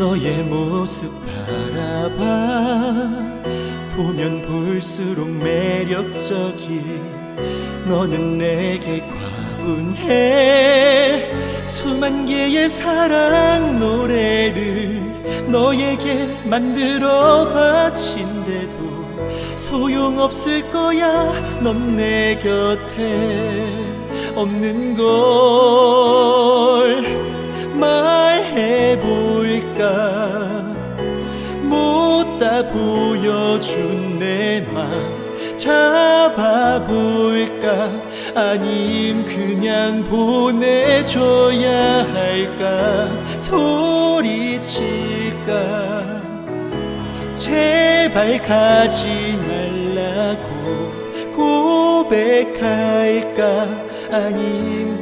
너의 모습 바라봐. 보면 볼수록 매력적인 너는 내게 과분해. 수만 개의 사랑 노래를 너에게 만들어 바친데도 소용없을 거야 넌 내 곁에 없는 걸 말해볼 못다 보여준 내 맘 잡아볼까? 아님 그냥 보내줘야 할까? 소리칠까? 제발 가지 말라고 고백할까? 아님